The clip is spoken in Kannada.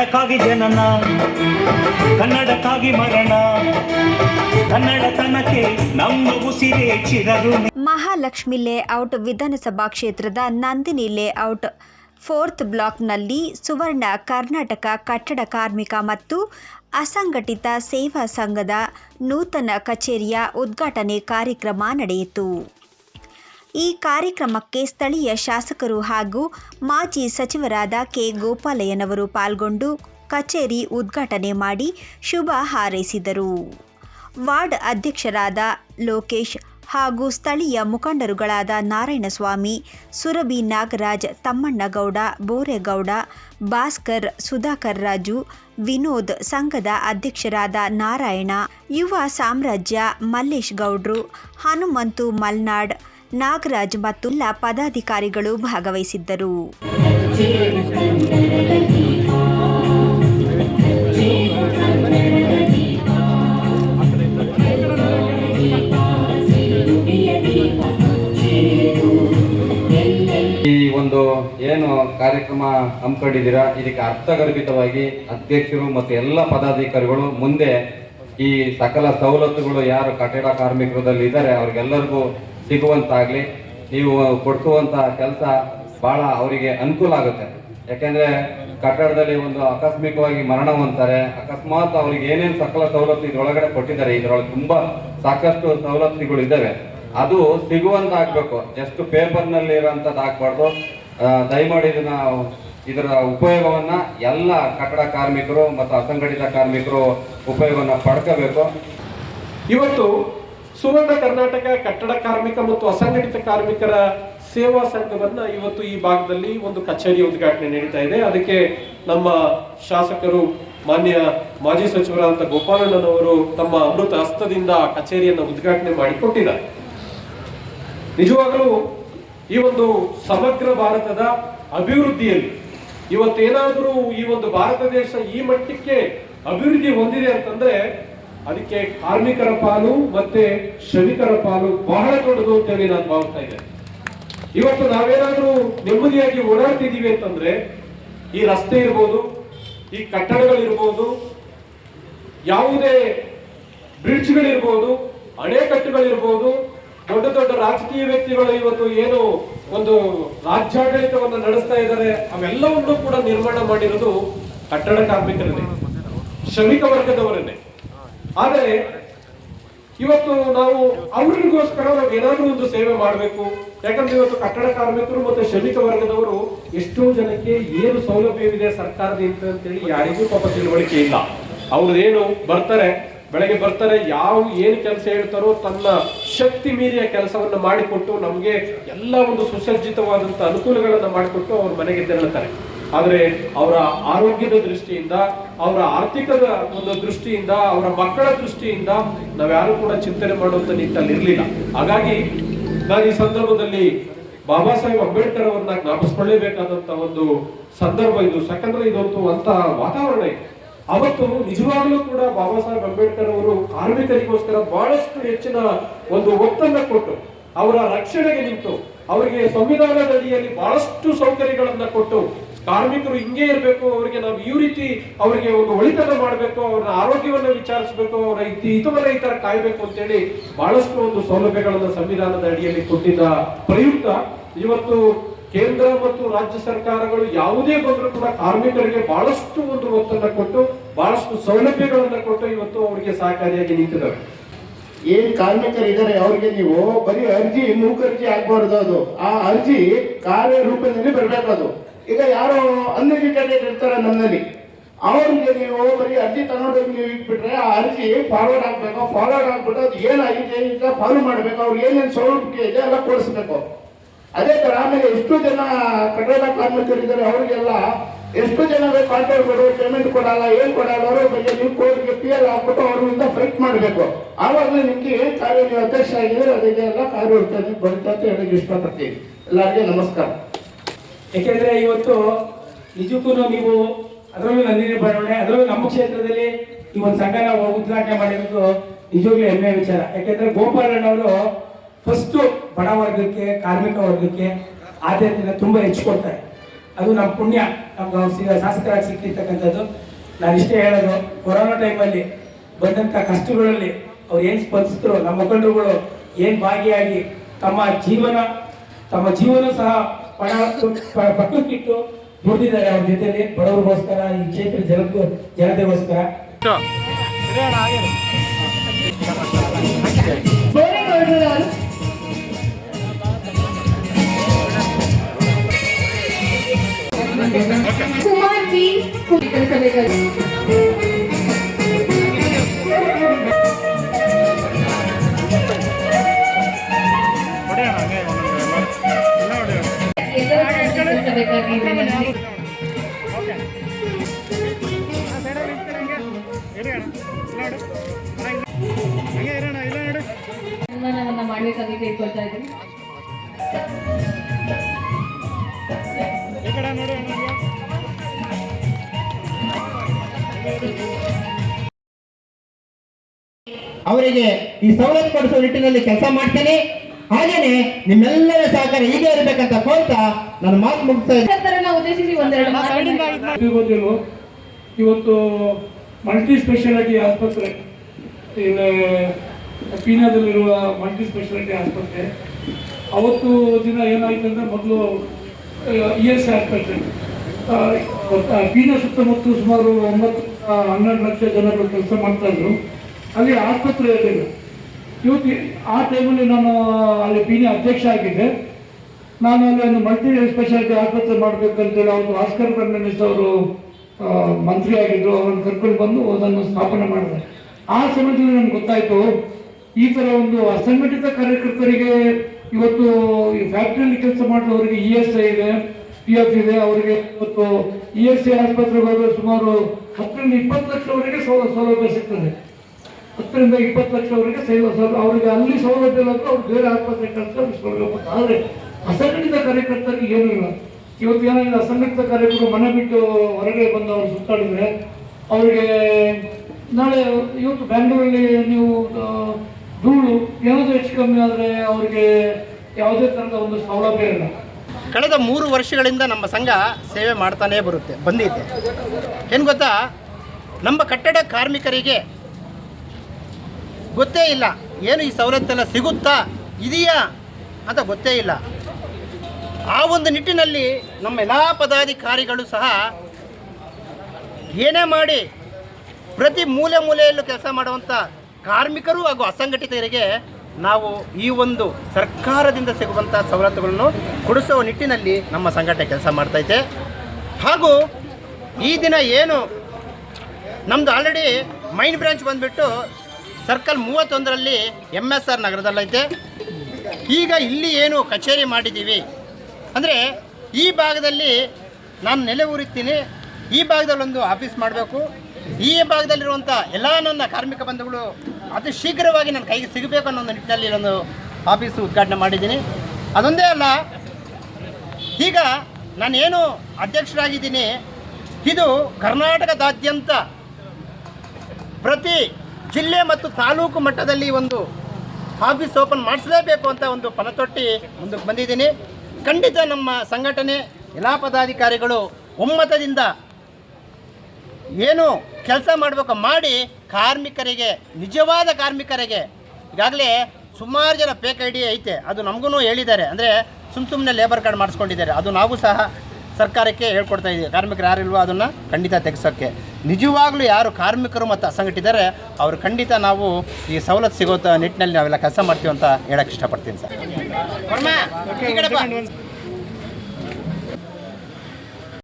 ಕನ್ನಡಕ್ಕಾಗಿ ಜನನ, ಕನ್ನಡಕ್ಕಾಗಿ ಮರಣ, ಕನ್ನಡತನಕ್ಕೆ ನಮ್ಮ ಉಸಿರೇ ಚಿರರು ಮಹಾಲಕ್ಷ್ಮಿ ಲೇಔಟ್ ವಿಧಾನಸಭಾ ಕ್ಷೇತ್ರದ ನಂದಿನಿ ಲೇಔಟ್ ಫೋರ್ತ್ ಬ್ಲಾಕ್ನಲ್ಲಿ ಸುವರ್ಣ, ಕರ್ನಾಟಕ ಕಟ್ಟಡ ಕಾರ್ಮಿಕ ಮತ್ತು ಅಸಂಘಟಿತ ಸೇವಾ ಸಂಘದ ನೂತನ ಕಚೇರಿಯ ಉದ್ಘಾಟನೆ ಕಾರ್ಯಕ್ರಮ ನಡೆಯಿತು. ಈ ಕಾರ್ಯಕ್ರಮಕ್ಕೆ ಸ್ಥಳೀಯ ಶಾಸಕರು ಹಾಗೂ ಮಾಜಿ ಸಚಿವರಾದ ಕೆ. ಗೋಪಾಲಯ್ಯನವರು ಪಾಲ್ಗೊಂಡು ಕಚೇರಿ ಉದ್ಘಾಟನೆ ಮಾಡಿ ಶುಭ ಹಾರೈಸಿದರು. ವಾರ್ಡ್ ಅಧ್ಯಕ್ಷರಾದ ಲೋಕೇಶ್ ಹಾಗೂ ಸ್ಥಳೀಯ ಮುಖಂಡರುಗಳಾದ ನಾರಾಯಣಸ್ವಾಮಿ, ಸುರಭಿ ನಾಗರಾಜ್ ತಮ್ಮಣ್ಣಗೌಡ ಬೋರೇಗೌಡ, ಭಾಸ್ಕರ್, ಸುಧಾಕರ್ ರಾಜು, ವಿನೋದ್ ಸಂಘದ ಅಧ್ಯಕ್ಷರಾದ ನಾರಾಯಣ, ಯುವ ಸಾಮ್ರಾಜ್ಯ ಮಲ್ಲೇಶ್ ಗೌಡ್ರು, ಹನುಮಂತು ಮಲ್ನಾಡ್ ನಾಗರಾಜ್ ಮತ್ತು ಪದಾಧಿಕಾರಿಗಳು ಭಾಗವಹಿಸಿದ್ದರು. ಈ ಒಂದು ಏನು ಕಾರ್ಯಕ್ರಮ ಹಮ್ಮಿಕೊಂಡಿದ್ದೀರಾ? ಇದಕ್ಕೆ ಅರ್ಥಗರ್ಭಿತವಾಗಿ ಅಧ್ಯಕ್ಷರು ಮತ್ತು ಎಲ್ಲ ಪದಾಧಿಕಾರಿಗಳು ಮುಂದೆ ಈ ಸಕಲ ಸವಲತ್ತುಗಳು ಯಾರು ಕಟ್ಟಡ ಕಾರ್ಮಿಕರದಲ್ಲಿ ಇದ್ದಾರೆ, ಅವ್ರಿಗೆಲ್ಲರಿಗೂ ಸಿಗುವಂತಾಗ್ಲಿ, ನೀವು ಕೊಡ್ಕುವಂತ ಕೆಲಸ ಬಹಳ ಅವರಿಗೆ ಅನುಕೂಲ ಆಗುತ್ತೆ. ಯಾಕೆಂದ್ರೆ ಕಟ್ಟಡದಲ್ಲಿ ಒಂದು ಆಕಸ್ಮಿಕವಾಗಿ ಮರಣ ಹೊಂತಾರೆ ಅಕಸ್ಮಾತ್ ಅವ್ರಿಗೆ ಏನೇನು ಸಕಲ ಸವಲತ್ತು ಇದ್ರೊಳಗಡೆ ಕೊಟ್ಟಿದ್ದಾರೆ, ಇದ್ರೊಳಗೆ ತುಂಬಾ ಸಾಕಷ್ಟು ಸವಲತ್ತುಗಳು ಇದ್ದಾವೆ. ಅದು ಸಿಗುವಂತ ಆಗ್ಬೇಕು ಜಸ್ಟ್ ಪೇಪರ್ನಲ್ಲಿ ಇರೋಂಥದ್ದು ಆಗ್ಬಾರ್ದು ದಯಮಾಡಿ ಇದನ್ನ ಇದರ ಉಪಯೋಗವನ್ನ ಎಲ್ಲ ಕಟ್ಟಡ ಕಾರ್ಮಿಕರು ಮತ್ತು ಅಸಂಘಟಿತ ಕಾರ್ಮಿಕರು ಉಪಯೋಗವನ್ನ ಪಡ್ಕೋಬೇಕು. ಇವತ್ತು ಸುವರ್ಣ ಕರ್ನಾಟಕ ಕಟ್ಟಡ ಕಾರ್ಮಿಕ ಮತ್ತು ಅಸಂಘಟಿತ ಕಾರ್ಮಿಕರ ಸೇವಾ ಸಂಘವನ್ನ ಇವತ್ತು ಈ ಭಾಗದಲ್ಲಿ ಒಂದು ಕಚೇರಿ ಉದ್ಘಾಟನೆ ನಡೀತಾ ಇದೆ. ಅದಕ್ಕೆ ನಮ್ಮ ಶಾಸಕರು ಮಾನ್ಯ ಮಾಜಿ ಸಚಿವರಾದಂಥ ಗೋಪಾಲಣ್ಣನವರು ತಮ್ಮ ಅಮೃತ ಹಸ್ತದಿಂದ ಕಚೇರಿಯನ್ನು ಉದ್ಘಾಟನೆ ಮಾಡಿಕೊಟ್ಟಿದ್ದಾರೆ. ನಿಜವಾಗಲೂ ಈ ಒಂದು ಸಮಗ್ರ ಭಾರತದ ಅಭಿವೃದ್ಧಿಯಲ್ಲಿ ಇವತ್ತೇನಾದರೂ ಈ ಒಂದು ಭಾರತ ದೇಶ ಈ ಮಟ್ಟಕ್ಕೆ ಅಭಿವೃದ್ಧಿ ಹೊಂದಿದೆ ಅಂತಂದ್ರೆ ಅದಕ್ಕೆ ಕಾರ್ಮಿಕರ ಪಾಲು ಮತ್ತೆ ಶ್ರಮಿಕರ ಪಾಲು ಬಹಳ ದೊಡ್ಡದು ಅಂತೇಳಿ ನಾನು ಭಾವಿಸ್ತಾ ಇದ್ದೇನೆ. ಇವತ್ತು ನಾವೇನಾದ್ರೂ ನೆಮ್ಮದಿಯಾಗಿ ಓಡಾಡ್ತಿದ್ದೀವಿ ಅಂತಂದ್ರೆ ಈ ರಸ್ತೆ ಇರ್ಬೋದು, ಈ ಕಟ್ಟಡಗಳಿರ್ಬೋದು, ಯಾವುದೇ ಬ್ರಿಡ್ಜ್ಗಳಿರ್ಬೋದು, ಅಣೆಕಟ್ಟುಗಳಿರ್ಬೋದು, ದೊಡ್ಡ ದೊಡ್ಡ ರಾಜಕೀಯ ವ್ಯಕ್ತಿಗಳು ಇವತ್ತು ಏನು ಒಂದು ರಾಜ್ಯಾಡಳಿತವನ್ನು ನಡೆಸ್ತಾ ಇದ್ದಾರೆ, ಅವೆಲ್ಲವನ್ನೂ ಕೂಡ ನಿರ್ಮಾಣ ಮಾಡಿರೋದು ಕಟ್ಟಡ ಕಾರ್ಮಿಕರನ್ನೇ, ಶ್ರಮಿಕ ವರ್ಗದವರನ್ನೇ. ಆದರೆ ಇವತ್ತು ನಾವು ಅವರಿಗೋಸ್ಕರ ನಾವು ಏನಾದ್ರೂ ಒಂದು ಸೇವೆ ಮಾಡಬೇಕು. ಯಾಕಂದ್ರೆ ಇವತ್ತು ಕಟ್ಟಡ ಕಾರ್ಮಿಕರು ಮತ್ತು ಶ್ರಮಿಕ ವರ್ಗದವರು ಎಷ್ಟೋ ಜನಕ್ಕೆ ಏನು ಸೌಲಭ್ಯವಿದೆ ಸರ್ಕಾರದಿಂದ ಅಂತೇಳಿ ಯಾರಿಗೂ ಪಾಪ ತಿಳುವಳಿಕೆ ಇಲ್ಲ. ಅವ್ರದ್ದೇನು ಬರ್ತಾರೆ, ಬೆಳಗ್ಗೆ ಬರ್ತಾರೆ, ಯಾವ ಏನು ಕೆಲಸ ಹೇಳ್ತಾರೋ ತನ್ನ ಶಕ್ತಿ ಮೀರಿಯ ಕೆಲಸವನ್ನು ಮಾಡಿಕೊಟ್ಟು ನಮಗೆ ಎಲ್ಲ ಒಂದು ಸುಸಜ್ಜಿತವಾದಂಥ ಅನುಕೂಲಗಳನ್ನು ಮಾಡಿಕೊಟ್ಟು ಅವ್ರ ಮನೆಗೆ ತೆರಳುತ್ತಾರೆ ಆದರೆ ಅವರ ಆರೋಗ್ಯದ ದೃಷ್ಟಿಯಿಂದ, ಅವರ ಆರ್ಥಿಕದ ಒಂದು ದೃಷ್ಟಿಯಿಂದ, ಅವರ ಮಕ್ಕಳ ದೃಷ್ಟಿಯಿಂದ ನಾವ್ಯಾರು ಕೂಡ ಚಿಂತನೆ ಮಾಡುವಂತ ನಿಟ್ಟಲ್ಲಿ ಇರಲಿಲ್ಲ. ಹಾಗಾಗಿ ನಾನು ಈ ಸಂದರ್ಭದಲ್ಲಿ ಬಾಬಾ ಸಾಹೇಬ್ ಅಂಬೇಡ್ಕರ್ ಅವರನ್ನ ಜ್ಞಾಪಿಸ್ಕೊಳ್ಳೇಬೇಕಾದಂತ ಒಂದು ಸಂದರ್ಭ ಇದು. ಯಾಕಂದ್ರೆ ಇದೊಂದು ಅಂತ ವಾತಾವರಣ ಇದೆ. ಅವತ್ತು ನಿಜವಾಗ್ಲೂ ಕೂಡ ಬಾಬಾ ಸಾಹೇಬ್ ಅಂಬೇಡ್ಕರ್ ಅವರು ಕಾರ್ಮಿಕರಿಗೋಸ್ಕರ ಬಹಳಷ್ಟು ಹೆಚ್ಚಿನ ಒಂದು ಒತ್ತನ್ನ ಕೊಟ್ಟು, ಅವರ ರಕ್ಷಣೆಗೆ ನಿಂತು, ಅವರಿಗೆ ಸಂವಿಧಾನದ ಅಡಿಯಲ್ಲಿ ಬಹಳಷ್ಟು ಸೌಕರ್ಯಗಳನ್ನ ಕೊಟ್ಟು ಕಾರ್ಮಿಕರು ಹಿಂಗೆ ಇರಬೇಕು, ಅವರಿಗೆ ನಾವು ಈ ರೀತಿ ಅವರಿಗೆ ಒಂದು ಒಳಿತನ ಮಾಡಬೇಕು, ಅವ್ರನ್ನ ಆರೋಗ್ಯವನ್ನು ವಿಚಾರಿಸಬೇಕು ಅವರ ಹಿತ- ಹಿತವನ್ನ ಈ ತರ ಕಾಯ್ಬೇಕು ಅಂತೇಳಿ ಬಹಳಷ್ಟು ಒಂದು ಸೌಲಭ್ಯಗಳನ್ನು ಸಂವಿಧಾನದ ಅಡಿಯಲ್ಲಿ ಕೊಟ್ಟಿದ್ದ ಪ್ರಯುಕ್ತ. ಇವತ್ತು ಕೇಂದ್ರ ಮತ್ತು ರಾಜ್ಯ ಸರ್ಕಾರಗಳು ಯಾವುದೇ ಬಂದರೂ ಕೂಡ ಕಾರ್ಮಿಕರಿಗೆ ಬಹಳಷ್ಟು ಒಂದು ಒತ್ತನ್ನ ಕೊಟ್ಟು, ಬಹಳಷ್ಟು ಸೌಲಭ್ಯಗಳನ್ನ ಕೊಟ್ಟು ಇವತ್ತು ಅವರಿಗೆ ಸಹಕಾರಿಯಾಗಿ ನಿಂತಿದ್ದಾರೆ. ಏನ್ ಕಾರ್ಮಿಕರಿದ್ದಾರೆ, ಅವ್ರಿಗೆ ನೀವು ಬರೀ ಅರ್ಜಿ ಮೂಕರ್ಜಿ ಆಗ್ಬಾರ್ದು ಅದು. ಆ ಅರ್ಜಿ ಕಾರ್ಯ ರೂಪದಲ್ಲಿ ಬರಬೇಕು ಅದು. ಈಗ ಯಾರೋ ಅನ್ಎಜುಕೇಟೆಡ್ ಇರ್ತಾರೆ ನನ್ನಲ್ಲಿ. ಅವ್ರಿಗೆ ನೀವು ಬರೀ ಅರ್ಜಿ ತಗೊಂಡೋಗಿ ನೀವು ಇಟ್ಬಿಟ್ರೆ ಆ ಅರ್ಜಿ ಫಾರ್ವರ್ಡ್ ಆಗ್ಬೇಕು ಫಾರ್ವರ್ಡ್ ಆಗ್ಬಿಟ್ಟು ಅದು ಏನಾಗಿದೆ ಅಂತ ಫಾಲೋ ಮಾಡಬೇಕು ಅವ್ರಿಗೆ ಏನೇನು ಸೌಲಭ್ಯ ಇದೆ ಎಲ್ಲ ಕೊಡಿಸ್ಬೇಕು ಅದೇ ಥರ ಆಮೇಲೆ ಎಷ್ಟು ಜನ ಕಟ್ಟಡ ಕಾರ್ಮಿಕರಿದ್ದಾರೆ ಅವರಿಗೆಲ್ಲ ಎಷ್ಟು ಜನ ಕಾಂಟ್ರಾಕ್ಟ್ ಕೊಡು ಪೇಮೆಂಟ್ ಕೊಡಲ್ಲ, ಏನು ಕೊಡಲ್ಲ, ಅವರ ಬಗ್ಗೆ ನೀವು ಕೋರ್ಟ್ಗೆ ಪಿ ಎಲ್ ಹಾಕ್ಬಿಟ್ಟು ಅವರಿಂದ ಫೈಟ್ ಮಾಡಬೇಕು. ಆವಾಗಲೇ ನಿಮಗೆ ಏನು ಕಾರ್ಯ ನೀವು ಅಧ್ಯಕ್ಷ ಆಗಿದ್ರೆ ಅದಕ್ಕೆ ಎಲ್ಲ ಕಾರ್ಯ ಬರುತ್ತೆ ಅಂತ ಹೇಳಕ್ ಇಷ್ಟಪಡ್ತೀವಿ ಎಲ್ಲರಿಗೆ ನಮಸ್ಕಾರ. ಯಾಕೆಂದ್ರೆ ಇವತ್ತು ನಿಜಕ್ಕೂ ನೀವು ಅದರಲ್ಲೂ ನಂದಿನಿ ಬಡಾವಣೆ, ಅದರಲ್ಲೂ ನಮ್ಮ ಕ್ಷೇತ್ರದಲ್ಲಿ ಈ ಒಂದು ಸಂಘ ನಾವು ಉದ್ಘಾಟನೆ ಮಾಡಿರೋದು ನಿಜವಾಗ್ಲೂ ಹೆಮ್ಮೆ ವಿಚಾರ. ಯಾಕೆಂದ್ರೆ ಗೋಪಾಲಣ್ಣವರು ಫಸ್ಟ್ ಬಡ ವರ್ಗಕ್ಕೆ, ಕಾರ್ಮಿಕ ವರ್ಗಕ್ಕೆ ಆದ್ಯತೆಯನ್ನು ತುಂಬಾ ಹೆಚ್ಚು ಕೊಡ್ತಾರೆ. ಅದು ನಮ್ಮ ಪುಣ್ಯ. ನಮ್ಗೆ ಶಾಸಕರಾಗಿ ಸಿಕ್ಕಿರ್ತಕ್ಕಂಥದ್ದು. ನಾನು ಇಷ್ಟೇ ಹೇಳೋದು, ಕೊರೋನಾ ಟೈಮಲ್ಲಿ ಬಂದಂಥ ಕಷ್ಟಗಳಲ್ಲಿ ಅವ್ರು ಏನು ಸ್ಪಂದಿಸಿದ್ರು, ನಮ್ಮ ಮುಖಂಡರುಗಳು ಏನು ಭಾಗಿಯಾಗಿ ತಮ್ಮ ಜೀವನ ತಮ್ಮ ಜೀವನ ಸಹ ಪಣ ಪಕ್ಕಕ್ಕಿಟ್ಟು ದುಡಿದಿದ್ದಾರೆ ಅವ್ರ ಜೊತೆಯಲ್ಲಿ. ಬಡವರಿಗೋಸ್ಕರ, ಈ ಕ್ಷೇತ್ರ ಜನ ಜನತೆಗೋಸ್ಕರ. ಕುಮಾರ್ ಬಿ ಅವರಿಗೆ ಈ ಸವಲತ್ತು ಪಡಿಸುವ ನಿಟ್ಟಿನಲ್ಲಿ ಕೆಲಸ ಮಾಡ್ತೇನೆ. ಹಾಗೇನೆ ನಿಮ್ಮೆಲ್ಲರ ಸಹಕಾರ ಹೀಗೆ ಇರಬೇಕಂತ ಕೋರ್ತಾ ನನ್ನ ಮಾತು ಮುಗಿಸ್ತಾ ಇದ್ದೀನಿ. ಇವತ್ತು ಮಲ್ಟಿ ಸ್ಪೆಷಾಲಿಟಿ ಆಸ್ಪತ್ರೆ ಇಲ್ಲಿ ಪೀನಾದಲ್ಲಿರುವ ಮಲ್ಟಿ ಸ್ಪೆಷಾಲಿಟಿ ಆಸ್ಪತ್ರೆ. ಅವತ್ತು ದಿನ ಏನಾಯ್ತು ಅಂದರೆ ಮೊದಲು ಇ ಎಸ್ ಆಸ್ಪತ್ರೆ. ಪೀನಾ ಸುತ್ತಮುತ್ತ ಸುಮಾರು ಒಂಬತ್ತು ಹನ್ನೆರಡು ಲಕ್ಷ ಜನರು ಕೆಲಸ ಮಾಡ್ತಾ ಇದ್ರು. ಅಲ್ಲಿ ಆಸ್ಪತ್ರೆ ಇರಲಿಲ್ಲ ಇವತ್ತು ಆ ಟೈಮಲ್ಲಿ ನಾನು ಅಲ್ಲಿ ಬಿ ಅಧ್ಯಕ್ಷ ಆಗಿದ್ದೆ. ನಾನು ಅಲ್ಲಿ ಒಂದು ಮಲ್ಟಿ ಸ್ಪೆಷಾಲಿಟಿ ಆಸ್ಪತ್ರೆ ಮಾಡಬೇಕಂತೇಳಿ ಅವರು ಆಸ್ಕರ್ ಫರ್ನಾಂಡಿಸ್ ಅವರು ಮಂತ್ರಿ ಆಗಿದ್ದರು ಅವ್ರನ್ನ ಕರ್ಕೊಂಡು ಬಂದು ಅದನ್ನು ಸ್ಥಾಪನೆ ಮಾಡಿದೆ. ಆ ಸಮಯದಲ್ಲಿ ನನಗೆ ಗೊತ್ತಾಯಿತು, ಈ ಥರ ಒಂದು ಅಸಂಘಟಿತ ಕಾರ್ಯಕರ್ತರಿಗೆ ಇವತ್ತು ಈ ಫ್ಯಾಕ್ಟ್ರಿಯಲ್ಲಿ ಕೆಲಸ ಮಾಡಿದವರಿಗೆ ಇ ಎಸ್ ಐ ಇದೆ ಪಿ ಎಫ್ ಇದೆ. ಅವರಿಗೆ ಇವತ್ತು ಇ ಎಸ್ ಐ ಆಸ್ಪತ್ರೆಗೆ ಹೋದರೆ ಸುಮಾರು ಹತ್ತರಿಂದ ಇಪ್ಪತ್ತು ಲಕ್ಷವರೆಗೆ ಸೌಲ ಸೌಲಭ್ಯ ಸಿಗ್ತದೆ. ಹತ್ತರಿಂದ ಇಪ್ಪತ್ತು ಲಕ್ಷವರೆಗೆ ಸೇವೆ ಸೌಲಭ್ಯ. ಅವರಿಗೆ ಅಲ್ಲಿ ಸೌಲಭ್ಯ ಇಲ್ಲ ಅವ್ರು ಬೇರೆ ಆಸ್ಪತ್ರೆ ಕೆಲಸ ಸೌಲಭ್ಯ ಆದರೆ ಅಸಂಘಟಿತ ಕಾರ್ಯಕರ್ತರಿಗೆ ಏನೂ ಇಲ್ಲ. ಇವತ್ತು ಏನಾಗಿದೆ ಅಸಂಘಟಿತ ಕಾರ್ಯಕರ್ತರು ಮನೆ ಬಿಟ್ಟು ಹೊರಗೆ ಬಂದು ಅವರು ಸುತ್ತಾಡಿದ್ರೆ ಅವರಿಗೆ ನಾಳೆ ಇವತ್ತು ಬ್ಯಾಂಗ್ಳೂರಲ್ಲಿ ನೀವು ಧೂಳು ಏನಾದರೂ ಹೆಚ್ಚು ಕಮ್ಮಿ ಆದರೆ ಅವರಿಗೆ ಯಾವುದೇ ಥರದ ಒಂದು ಸೌಲಭ್ಯ ಇಲ್ಲ. ಕಳೆದ ಮೂರು ವರ್ಷಗಳಿಂದ ನಮ್ಮ ಸಂಘ ಸೇವೆ ಮಾಡ್ತಾನೇ ಬರುತ್ತೆ ಬಂದಿದ್ದೆ ಏನು ಗೊತ್ತಾ? ನಮ್ಮ ಕಟ್ಟಡ ಕಾರ್ಮಿಕರಿಗೆ ಗೊತ್ತೇ ಇಲ್ಲ. ಏನು ಈ ಸವಲತ್ತೆಲ್ಲ ಸಿಗುತ್ತಾ, ಇದೆಯಾ ಅಂತ ಗೊತ್ತೇ ಇಲ್ಲ. ಆ ಒಂದು ನಿಟ್ಟಿನಲ್ಲಿ ನಮ್ಮ ಎಲ್ಲ ಪದಾಧಿಕಾರಿಗಳು ಸಹ ಏನೇ ಮಾಡಿ ಪ್ರತಿ ಮೂಲೆ ಮೂಲೆಯಲ್ಲೂ ಕೆಲಸ ಮಾಡುವಂಥ ಕಾರ್ಮಿಕರು ಹಾಗೂ ಅಸಂಘಟಿತರಿಗೆ ನಾವು ಈ ಒಂದು ಸರ್ಕಾರದಿಂದ ಸಿಗುವಂಥ ಸವಲತ್ತುಗಳನ್ನು ಕೊಡಿಸುವ ನಿಟ್ಟಿನಲ್ಲಿ ನಮ್ಮ ಸಂಘಟನೆ ಕೆಲಸ ಮಾಡ್ತೈತೆ. ಹಾಗೂ ಈ ದಿನ ಏನು ನಮ್ಮದು ಆಲ್ರೆಡಿ ಮೈನ್ ಬ್ರಾಂಚ್ ಬಂದುಬಿಟ್ಟು ಸರ್ಕಲ್ ಮೂವತ್ತೊಂದರಲ್ಲಿ ಎಂ ಎಸ್ ಆರ್ ನಗರದಲ್ಲೈತೆ. ಈಗ ಇಲ್ಲಿ ಏನು ಕಚೇರಿ ಮಾಡಿದ್ದೀವಿ? ಅಂದರೆ ಈ ಭಾಗದಲ್ಲಿ ನಾನು ನೆಲೆ ಊರಿರ್ತೀನಿ. ಈ ಭಾಗದಲ್ಲಿ ಒಂದು ಆಫೀಸ್ ಮಾಡಬೇಕು. ಈ ಭಾಗದಲ್ಲಿರುವಂಥ ಎಲ್ಲ ನನ್ನ ಕಾರ್ಮಿಕ ಬಂಧುಗಳು ಅತಿ ಶೀಘ್ರವಾಗಿ ನನ್ನ ಕೈಗೆ ಸಿಗಬೇಕು ಅನ್ನೋ ಒಂದು ನಿಟ್ಟಿನಲ್ಲಿ ಒಂದು ಆಫೀಸು ಉದ್ಘಾಟನೆ ಮಾಡಿದ್ದೀನಿ. ಅದೊಂದೇ ಅಲ್ಲ, ಈಗ ನಾನೇನು ಅಧ್ಯಕ್ಷರಾಗಿದ್ದೀನಿ, ಇದು ಕರ್ನಾಟಕದಾದ್ಯಂತ ಪ್ರತಿ ಜಿಲ್ಲೆ ಮತ್ತು ತಾಲೂಕು ಮಟ್ಟದಲ್ಲಿ ಒಂದು ಆಫೀಸ್ ಓಪನ್ ಮಾಡಿಸಲೇಬೇಕು ಅಂತ ಒಂದು ಪಣತೊಟ್ಟಿ ಮುಂದಕ್ಕೆ ಬಂದಿದ್ದೀನಿ. ಖಂಡಿತ ನಮ್ಮ ಸಂಘಟನೆ, ಎಲ್ಲ ಪದಾಧಿಕಾರಿಗಳು ಒಮ್ಮತದಿಂದ ಏನು ಕೆಲಸ ಮಾಡಬೇಕು ಮಾಡಿ ಕಾರ್ಮಿಕರಿಗೆ, ನಿಜವಾದ ಕಾರ್ಮಿಕರಿಗೆ ಈಗಾಗಲೇ ಸುಮಾರು ಜನ ಪೇಕ್ ಐ ಡಿ ಐತೆ. ಅದು ನಮಗೂ ಹೇಳಿದ್ದಾರೆ. ಅಂದರೆ ಸುಮ್ಮ ಸುಮ್ಮನೆ ಲೇಬರ್ ಕಾರ್ಡ್ ಮಾಡಿಸ್ಕೊಂಡಿದ್ದಾರೆ. ಅದು ನಾವು ಸಹ ಸರ್ಕಾರಕ್ಕೆ ಹೇಳ್ಕೊಡ್ತಾ ಇದ್ದೀವಿ ಕಾರ್ಮಿಕರು ಯಾರಿಲ್ವೋ ಅದನ್ನು ಖಂಡಿತ ತೆಗೆಸೋಕ್ಕೆ. ನಿಜವಾಗ್ಲೂ ಯಾರು ಕಾರ್ಮಿಕರು ಮತ್ತು ಅಸಂಘಟಿದ್ದಾರೆ ಅವರು ಖಂಡಿತ ನಾವು ಈ ಸವಲತ್ತು ಸಿಗೋ ನಿಟ್ಟಿನಲ್ಲಿ ನಾವೆಲ್ಲ ಕೆಲಸ ಮಾಡ್ತೀವಿ ಅಂತ ಹೇಳಕ್ಕೆ ಇಷ್ಟಪಡ್ತೀನಿ ಸರ್.